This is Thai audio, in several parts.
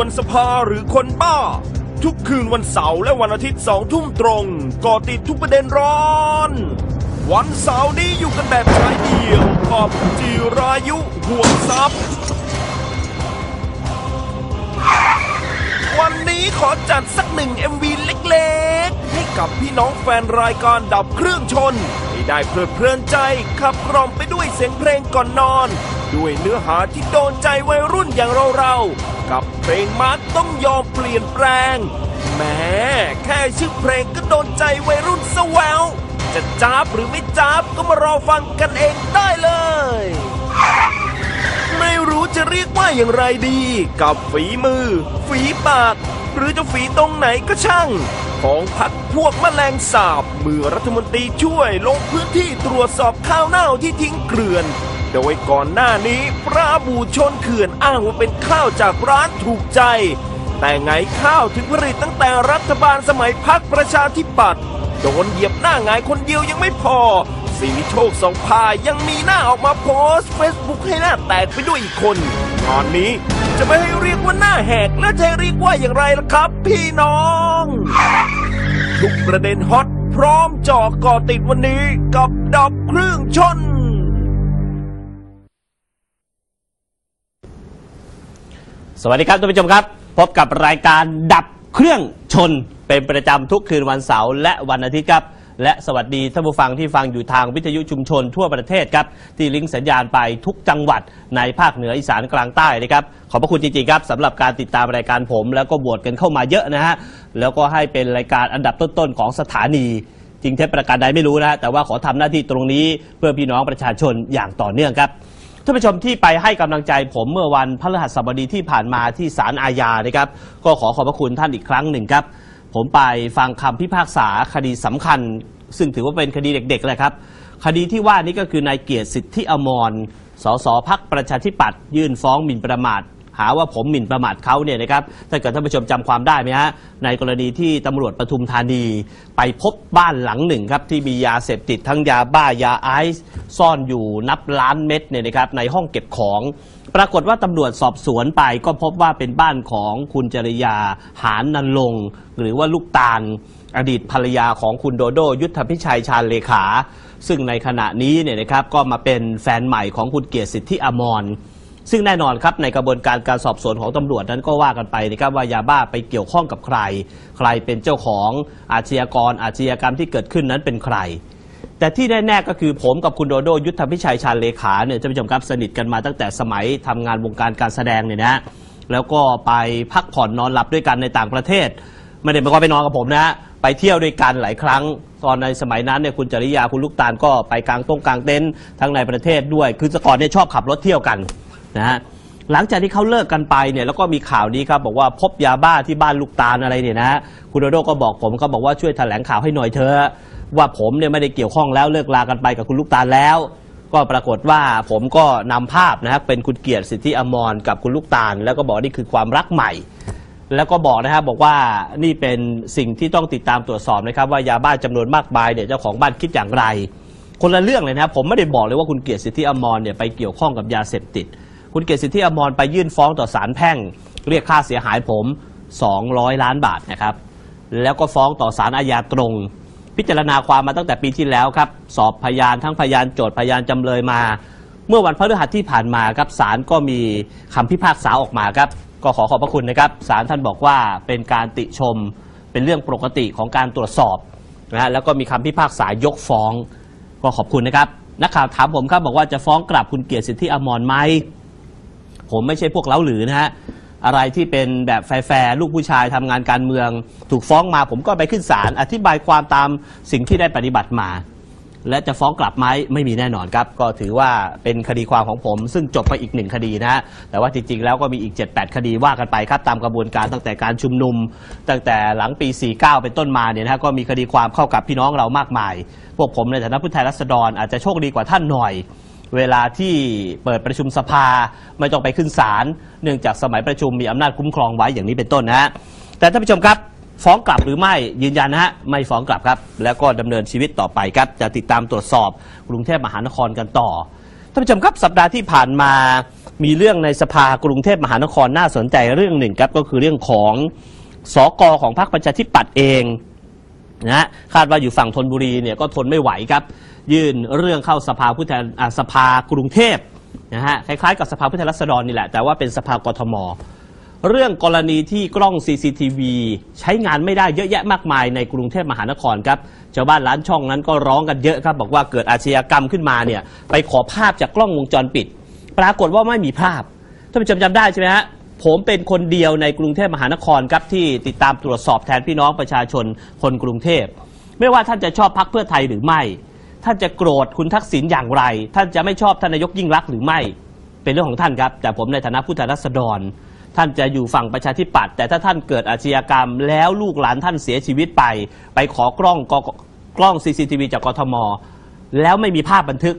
วนสภาหรือคนบ้า ทุกคืนวันเสาร์และวันอาทิตย์สองทุ่มตรงก่อติดทุกประเด็นร้อน วันเสาร์นี้อยู่กันแบบชายเดียวกับจิรายุห่วงทรัพย์ วันนี้ขอจัดสักหนึ่ง MV เล็กๆ ให้กับพี่น้องแฟนรายการดับเครื่องชนให้ได้เพลิดเพลินใจขับกล่อมไปด้วยเสียงเพลงก่อนนอน ด้วยเนื้อหาที่โดนใจวัยรุ่นอย่างเราๆ กับเพลงมาร์กต้องยอมเปลี่ยนแปลงแหม้แค่ชื่อเพลงก็โดนใจวัยรุ่นสแววจะจ้าบหรือไม่จ้าบก็มารอฟังกันเองได้เลย ไม่รู้จะเรียกว่าอย่างไรดี กับฝีมือ ฝีปาก หรือจะฝีตรงไหนก็ช่าง ของพักพวกแมลงสาบเมื่อรัฐมนตรีช่วยลงพื้นที่ตรวจสอบข้าวเน่าที่ทิ้งเกลื่อน โดยก่อนหน้านี้ปราบูชนเขื่อนอ้างว่าเป็นข้าวจากร้านถูกใจ แต่ไงข้าวถึงผลิตตั้งแต่รัฐบาลสมัยพักประชาธิปัตย์โดนเหยียบหน้าหงายคนเดียวยังไม่พอ สีโชคสองพายังมีหน้าออกมาโพสเฟซบุ๊กให้หน้าแตกไปด้วยอีกคนตอนนี้จะไม่ให้เรียกว่าหน้าแหกแล้วจะเรียกว่าอย่างไรล่ะครับ พี่น้อง ทุกประเด็นฮอตพร้อมเจาะก่อติดวันนี้กับดับเครื่องชน สวัสดีครับท่านผู้ชมครับ พบกับรายการดับเครื่องชนเป็นประจำทุกคืนวันเสาร์และวันอาทิตย์ครับ และสวัสดีท่านผู้ฟังที่ฟังอยู่ทางวิทยุชุมชนทั่วประเทศครับ ที่ลิงก์สัญญาณไปทุกจังหวัดในภาคเหนืออีสานกลางใต้นะครับ ขอบพระคุณจริงๆครับสำหรับการติดตามรายการผม แล้วก็บวชกันเข้ามาเยอะนะฮะแล้วก็ให้เป็นรายการอันดับต้นๆของสถานีจริงเท็จประการใดไม่รู้นะฮะแต่ว่าขอทำหน้าที่ตรงนี้เพื่อพี่น้องประชาชนอย่างต่อเนื่องครับ ท่านผู้ชมที่ไปให้กำลังใจผมเมื่อวันพฤหัสบดีที่ผ่านมาที่ศาลอาญานะครับ ก็ขอขอบพระคุณท่านอีกครั้งหนึ่งครับ ผมไปฟังคำพิพากษาคดีสำคัญ ซึ่งถือว่าเป็นคดีเด็กๆแหละครับ คดีที่ว่านี้ก็คือนายเกียรติสิทธิอมรสสพักประชาธิปัตย์ยื่นฟ้องหมิ่นประมาท หาว่าผมหมิ่นประมาทเขาเนี่ยนะครับถ้าเกิดท่านผู้ชมจำความได้ไหมฮะในกรณีที่ตำรวจปทุมธานี ไปพบบ้านหลังหนึ่งครับที่มียาเสพติดทั้งยาบ้ายาไอซ์ซ่อนอยู่นับล้านเม็ดเนี่ยนะครับในห้องเก็บของปรากฏว่าตำรวจสอบสวนไปก็พบว่าเป็นบ้านของคุณจริยาหานนันลง หรือว่าลูกตาล อดีตภรรยาของคุณโดโดยุทธพิชัยชาญเลขา ซึ่งในขณะนี้เนี่ยนะครับก็มาเป็นแฟนใหม่ของคุณเกียรติสิทธิอมร ซึ่งแน่นอนครับในกระบวนการการสอบสวนของตำรวจนั้นก็ว่ากันไปนะครับว่ายาบ้าไปเกี่ยวข้องกับใคร ใครเป็นเจ้าของอาชญากรอาชญากรรมที่เกิดขึ้นนั้นเป็นใคร แต่ที่แน่ๆก็คือผมกับคุณโดโดยุทธพิชัยชาญเลขาเนี่ยท่านผู้ชมครับสนิทกันมาตั้งแต่สมัยทำงานวงการการแสดงเนี่ยนะแล้วก็ไปพักผ่อนนอนหลับด้วยกันในต่างประเทศ ไม่ได้ไปว่าไปนอนกับผมนะไปเที่ยวด้วยกันหลายครั้ง ตอนในสมัยนั้นเนี่ยคุณจริยาคุณลูกตาลก็ไปกลางต้งกลางเต็นท์ทั้งในประเทศด้วย คือก่อนเนี่ยชอบขับรถเที่ยวกัน นะฮะหลังจากที่เขาเลิกกันไปเนี่ยแล้วก็มีข่าวนี้ครับบอกว่าพบยาบ้าที่บ้านลูกตาลอะไรเนี่ยนะฮะคุณโดโดก็บอกผมเขาบอกว่าช่วยแถลงข่าวให้หน่อยเถอะว่าผมเนี่ยไม่ได้เกี่ยวข้องแล้วเลิกลากันไปกับคุณลูกตาลแล้ว ก็ปรากฏว่าผมก็นำภาพนะครับเป็นคุณเกียรติสิทธิอมรกับคุณลูกตาล แล้วก็บอกนี่คือความรักใหม่ แล้วก็บอกนะครับบอกว่านี่เป็นสิ่งที่ต้องติดตามตรวจสอบนะครับว่ายาบ้าจำนวนมากมายเนี่ยเจ้าของบ้านคิดอย่างไร คนละเรื่องเลยนะครับผมไม่ได้บอกเลยว่าคุณเกียรติสิทธิอมรเนี่ยไปเกี่ยวข้องกับยาเสพติด คุณเกียรติสิทธิอมรไปยื่นฟ้องต่อศาลแพ่ง เรียกค่าเสียหายผม 200 ล้านบาทนะครับ แล้วก็ฟ้องต่อศาลอาญาตรง พิจารณาความมาตั้งแต่ปีที่แล้วครับ สอบพยานทั้งพยานโจทย์พยานจำเลยมา เมื่อวันพฤหัสที่ผ่านมาครับศาลก็มีคำพิพากษาออกมาครับ ก็ขอขอบพระคุณนะครับศาลท่านบอกว่าเป็นการติชมเป็นเรื่องปกติของการตรวจสอบนะฮะแล้วก็มีคำพิพากษายกฟ้องก็ขอบคุณนะครับ นักข่าวถามผมครับบอกว่าจะฟ้องกลับคุณเกียรติสิทธิอมรไหม ผมไม่ใช่พวกเล้าหรือนะฮะอะไรที่เป็นแบบแฟร์ลูกผู้ชายทำงานการเมือง ถูกฟ้องมาผมก็ไปขึ้นศาลอธิบายความตามสิ่งที่ได้ปฏิบัติมา และจะฟ้องกลับไหมไม่มีแน่นอนครับ ก็ถือว่าเป็นคดีความของผม ซึ่งจบไปอีกหนึ่งคดีนะฮะแต่ว่าจริงๆแล้วก็มีอีก 7-8 คดีว่ากันไปครับตามกระบวนการตั้งแต่การชุมนุม ตั้งแต่หลังปี 49 เป็นต้นมาเนี่ยนะฮะก็มีคดีความเข้ากับพี่น้องเรามากมาย พวกผมในฐานะผู้แทนรัษฎรอาจจะโชคดีกว่าท่านหน่อย เวลาที่เปิดประชุมสภาไม่ต้องไปขึ้นศาลเนื่องจากสมัยประชุมมีอำนาจคุ้มครองไว้อย่างนี้เป็นต้นนะฮะแต่ท่านผู้ชมครับฟ้องกลับหรือไม่ยืนยันนะฮะไม่ฟ้องกลับครับ แล้วก็ดำเนินชีวิตต่อไปครับ จะติดตามตรวจสอบกรุงเทพมหานครกันต่อท่านผู้ชมครับสัปดาห์ที่ผ่านมามีเรื่องในสภากรุงเทพมหานครน่าสนใจเรื่องหนึ่งครับก็คือเรื่องของสอกอของพรรคประชาธิปัตย์เองนะฮะคาดว่าอยู่ฝั่งธนบุรีเนี่ยก็ทนไม่ไหวครับ ยื่นเรื่องเข้าสภาผู้แทนสภากรุงเทพนะฮะคล้ายๆกับสภาผู้แทนราษฎรนี่แหละ แต่ว่าเป็นสภากทม เรื่องกรณีที่กล้อง CCTV ใช้งานไม่ได้เยอะแยะมากมายในกรุงเทพมหานครครับชาวบ้านร้านช่องนั้นก็ร้องกันเยอะครับ บอกว่าเกิดอาชญากรรมขึ้นมาเนี่ยไปขอภาพจากกล้องวงจรปิด ปรากฏว่าไม่มีภาพท่านผู้ชมจำได้ใช่ไหมฮะผมเป็นคนเดียวในกรุงเทพมหานครครับที่ติดตามตรวจสอบแทนพี่น้องประชาชนคนกรุงเทพไม่ว่าท่านจะชอบพักเพื่อไทยหรือไม่ ท่านจะโกรธคุณทักษิณอย่างไร ท่านจะไม่ชอบท่านนายกยิ่งรักษณ์หรือไม่ เป็นเรื่องของท่านครับ แต่ผมในฐานะผู้แทนราษฎร ท่านจะอยู่ฝั่งประชาธิปัตย์แต่ถ้าท่านเกิดอาชญากรรม แล้วลูกหลานท่านเสียชีวิตไป ไปขอกล้องกกล้อง CCTV จากกทม แล้วไม่มีภาพบันทึก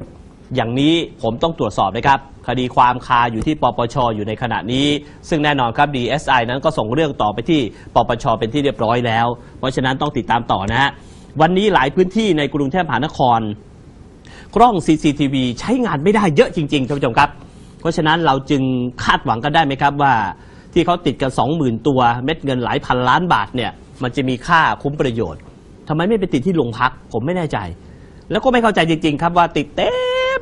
อย่างนี้ผมต้องตรวจสอบนะครับ คดีความคาอยู่ที่ปปชอยู่ในขณะนี้ ซึ่งแน่นอนครับ DSI นั้นก็ส่งเรื่องต่อไปที่ปปชเป็นที่เรียบร้อยแล้ว เพราะฉะนั้นต้องติดตามต่อนะฮะ วันนี้หลายพื้นที่ในกรุงเทพมหานคร กล้อง CCTV ใช้งานไม่ได้เยอะจริงๆท่านผู้ชมครับ เพราะฉะนั้นเราจึงคาดหวังกันได้ไหมครับว่าที่เขาติดกัน 20,000 ตัวเม็ดเงินหลายพันล้านบาทเนี่ยมันจะมีค่าคุ้มประโยชน์ทำไมไม่ไปติดที่โรงพักผมไม่แน่ใจ แล้วก็ไม่เข้าใจจริง ๆ ครับว่าติดเต้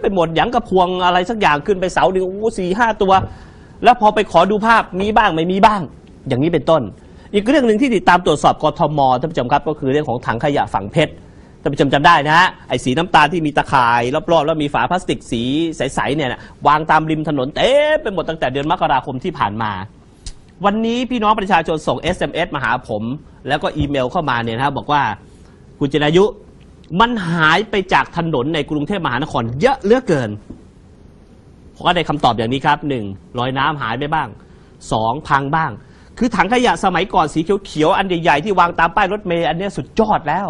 ไปหมดหยังกระพวงอะไรสักอย่างขึ้นไปเสาหนึ่งโอ้สี่ห้าตัว แล้วพอไปขอดูภาพมีบ้างไม่มีบ้าง อย่างนี้เป็นต้น อีกเรื่องหนึ่งที่ติดตามตรวจสอบกทมท่านผู้ชมครับก็คือเรื่องของถังขยะฝังเพชรท่านผู้ชมจำได้นะฮะไอ้สีน้ำตาลที่มีตะข่ายรอบๆแล้วมีฝาพลาสติกสีใสๆเนี่ยนะวางตามริมถนนเต็มไปหมดตั้งแต่เดือนมกราคมที่ผ่านมา วันนี้พี่น้องประชาชนส่ง SMS มาหาผม แล้วก็อีเมลเข้ามาเนี่ยนะบอกว่าคุณจิรายุมันหายไปจากถนนในกรุงเทพมหานครเยอะเหลือเกินผมก็ได้คำตอบอย่างนี้ครับหนึ่งรอยน้ำหายไปบ้างสองพังบ้าง คือถังขยะสมัยก่อนสีเขียวๆอันใหญ่ๆที่วางตามป้ายรถเมล์อันเนี้ยสุดยอดแล้ว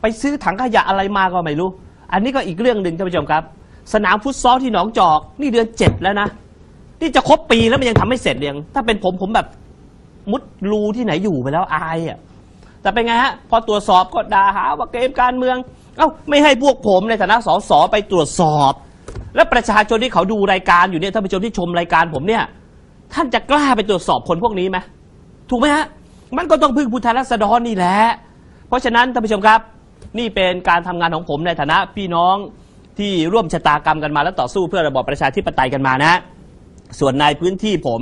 ไปซื้อถังขยะอะไรมาก็ไม่รู้ อันนี้ก็อีกเรื่องหนึ่งท่านผู้ชมครับ สนามฟุตซอลที่หนองจอก นี่เดือนเจ็ดแล้วนะนี่จะครบปีแล้วมันยังทำไม่เสร็จยังถ้าเป็นผมผมแบบมุดรูที่ไหนอยู่ไปแล้วอายอะแต่เป็นไงฮะพอตรวจสอบก็ด่าหาว่าเกมการเมือง เอ้าไม่ให้พวกผมในฐานะสสไปตรวจสอบ แล้วประชาชนที่เขาดูรายการอยู่เนี่ยท่านผู้ชมที่ชมรายการผมเนี่ย ท่านจะกล้าไปตรวจสอบคนพวกนี้ไหม ถูกไหมฮะ มันก็ต้องพึ่งผู้แทนราษฎรนี่แหละ เพราะฉะนั้นท่านผู้ชมครับ นี่เป็นการทำงานของผมในฐานะพี่น้องที่ร่วมชะตากรรมกันมาและต่อสู้เพื่อระบอบประชาธิปไตยกันมานะ ส่วนในพื้นที่ผม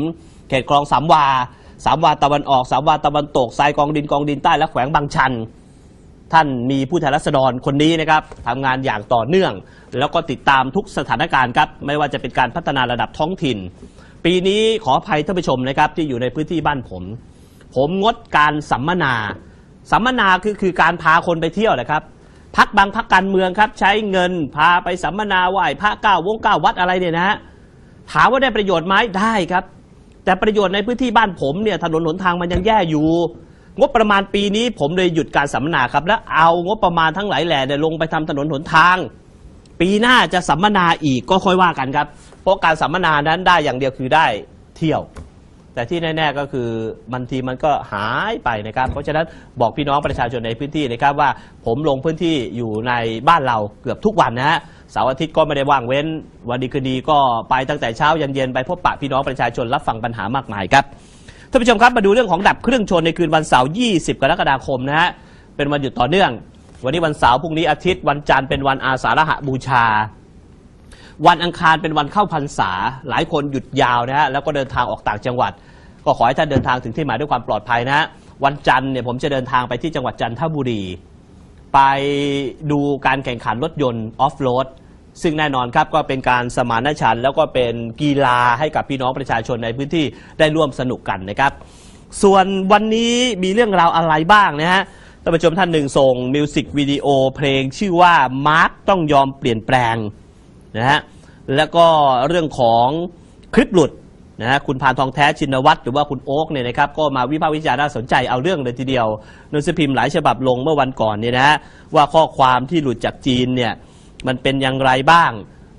เขตคลองสามวาสามวาตะวันออกสามวาตะวันตกทรายกองดินกองดินใต้และแขวงบางชัน ท่านมีผู้แทนรัษฎรคนนี้นะครับทำงานอย่างต่อเนื่อง แล้วก็ติดตามทุกสถานการณ์ครับไม่ว่าจะเป็นการพัฒนาระดับท้องถิ่น ปีนี้ขออภัยท่านผู้ชมนะครับที่อยู่ในพื้นที่บ้านผม ผมงดการสัมมนา สัมมนาคือคือการพาคนไปเที่ยวนะครับพักบางพักการเมืองครับ ใช้เงินพาไปสัมมนาไหว้พระเก้าวงเก้าวัดอะไรเนี่ยนะฮะถามว่าได้ประโยชน์ไหมได้ครับ แต่ประโยชน์ในพื้นที่บ้านผมเนี่ยถนนหนทางมันยังแย่อยู่ งบประมาณปีนี้ผมเลยหยุดการสัมมนาครับ แล้วเอางบประมาณทั้งหลายแหล่เนี่ยลงไปทำถนนหนทาง ปีหน้าจะสัมมนาอีกก็ค่อยว่ากันครับ เพราะการสัมมนานั้นได้อย่างเดียวคือได้เที่ยว แต่ที่แน่ๆก็คือบางทีมันก็หายไปนะครับ เพราะฉะนั้นบอกพี่น้องประชาชนในพื้นที่นะครับว่าผมลงพื้นที่อยู่ในบ้านเราเกือบทุกวันนะฮะเสาร์อาทิตย์ก็ไม่ได้ว่างเว้น วันดีคืนดีก็ไปตั้งแต่เช้ายันเย็นไปพบปะพี่น้องประชาชนรับฟังปัญหามากมายครับท่านผู้ชมครับมาดูเรื่องของดับเครื่องชนในคืนวันเสาร์ 20 กรกฎาคมนะฮะเป็นวันหยุดต่อเนื่อง วันนี้วันเสาร์พรุ่งนี้อาทิตย์วันจันทร์เป็นวันอาสาฬหบูชา วันอังคารเป็นวันเข้าพรรษา หลายคนหยุดยาวนะฮะแล้วก็เดินทางออกต่างจังหวัด ก็ขอให้ท่านเดินทางถึงที่หมายด้วยความปลอดภัยนะฮะวันจันทร์เนี่ยผมจะเดินทางไปที่จังหวัดจันทบุรี ไปดูการแข่งขันรถยนต์ออฟโรดซึ่งแน่นอนครับก็เป็นการสมานฉันท์แล้วก็เป็นกีฬาให้กับพี่น้องประชาชนในพื้นที่ได้ร่วมสนุกกันนะครับ ส่วนวันนี้มีเรื่องราวอะไรบ้างนะฮะท่านผู้ชมท่านหนึ่งส่งมิวสิกวิดีโอเพลงชื่อว่ามาร์คต้องยอมเปลี่ยนแปลง นะฮะแล้วก็เรื่องของคลิปหลุดนะฮะคุณพานทองแท้ชินวัตรหรือว่าคุณโอ๊กเนี่ยนะครับก็มาวิพากษ์วิจารณ์น่าสนใจเอาเรื่องเลยทีเดียวนังสือพิมพ์หลายฉบับลงเมื่อวันก่อนเนี่ยนะฮะว่าข้อความที่หลุดจากจีนเนี่ยมันเป็นอย่างไรบ้าง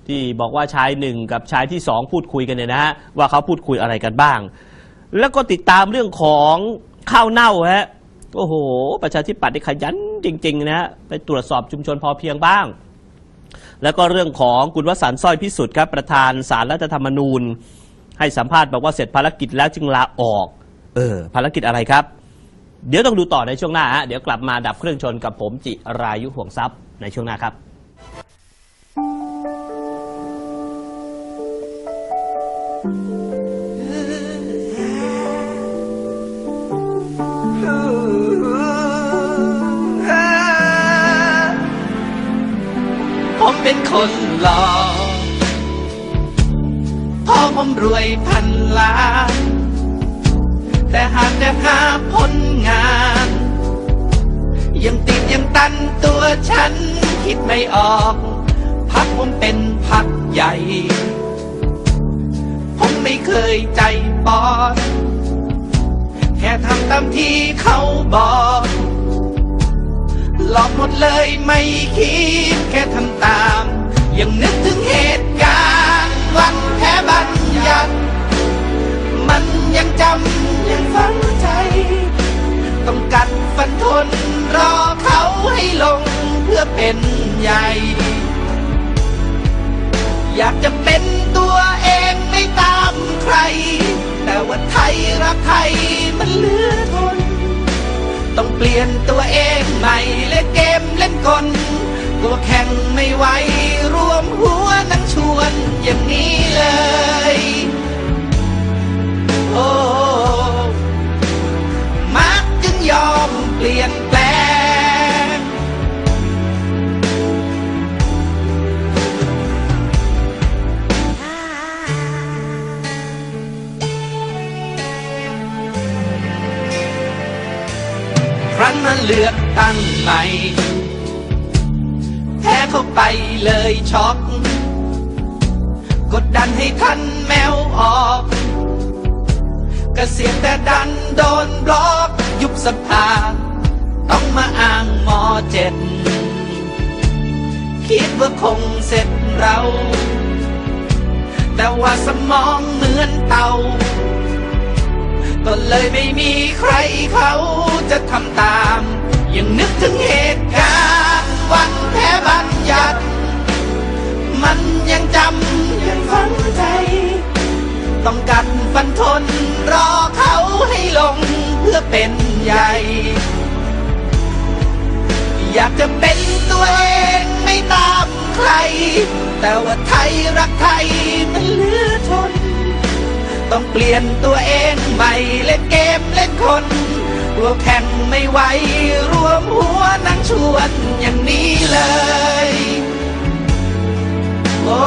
ที่บอกว่าชายหนึ่งกับชายที่สองพูดคุยกันเนี่ยนะฮะว่าเขาพูดคุยอะไรกันบ้าง แล้วก็ติดตามเรื่องของข้าวเน่าฮะโอ้โห ประชาธิปัตย์นี่ขยันจริงๆนะฮะไปตรวจสอบชุมชนพอเพียงบ้าง แล้วก็เรื่องของคุณวสันต์สร้อยพิสุทธิ์ครับประธานสารรัฐธรรมนูญ ให้สัมภาษณ์บอกว่าเสร็จภารกิจแล้วจึงลาออก เออ ภารกิจอะไรครับ เดี๋ยวต้องดูต่อในช่วงหน้าฮะเดี๋ยวกลับมาดับเครื่องชนกับผมจิรายุห่วงทรัพย์ในช่วงหน้าครับผ เป็นคนหล่อพ่อผมรวยพันล้าน แต่หากจะหาผลงาน ยังติดยังตันตัวฉันคิดไม่ออก พักผมเป็นพักใหญ่ ผมไม่เคยใจปอดแค่ทำตามที่เขาบอก หลอกหมดเลยไม่คิดแค่ทำตาม ยังนึกถึงเหตุการณ์วันแพ้บัญญัติมันยังจำยังฝังใจ ต้องกัดฟันทนรอเขาให้ลงเพื่อเป็นใหญ่ อยากจะเป็นตัวเองไม่ตามใคร แต่ว่าไทยรักไทยมันเลือทนต้อง เปลี่ยนตัวเองใหม่เล่นเกมเล่นกลตัวแข่งไม่ไหวรวมหัวนั่งชวนอย่างนี้เลย โอ้ มาเลือกตั้งใหม่แพ้เข้าไปเลยช็อกกดดันให้ทันแมวออกกเกษียณแต่ดันโดนบล็อกยุบสภา ต้องมาอ้างมอเจ็ดคิดว่าคงเสร็จเรา แต่ว่าสมองเหมือนเตา ก็เลยไม่มีใครเขาจะทำตาม ยังนึกถึงเหตุการณ์วันแพ้บัญญัติ มันยังจำยังฝังใจ ต้องกันฟันทนรอเขาให้ลงเพื่อเป็นใหญ่ อยากจะเป็นตัวเองไม่ตามใคร แต่ว่าไทยรักไทยมันเลือ ต้องเปลี่ยนตัวเองใหม่เล่นเกมเล่นคนกลัวแข่งไม่ไหวรวมหัวนั่งชวนอย่างนี้เลย โอ้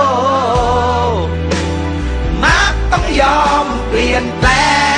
มักต้องยอมเปลี่ยนแปลง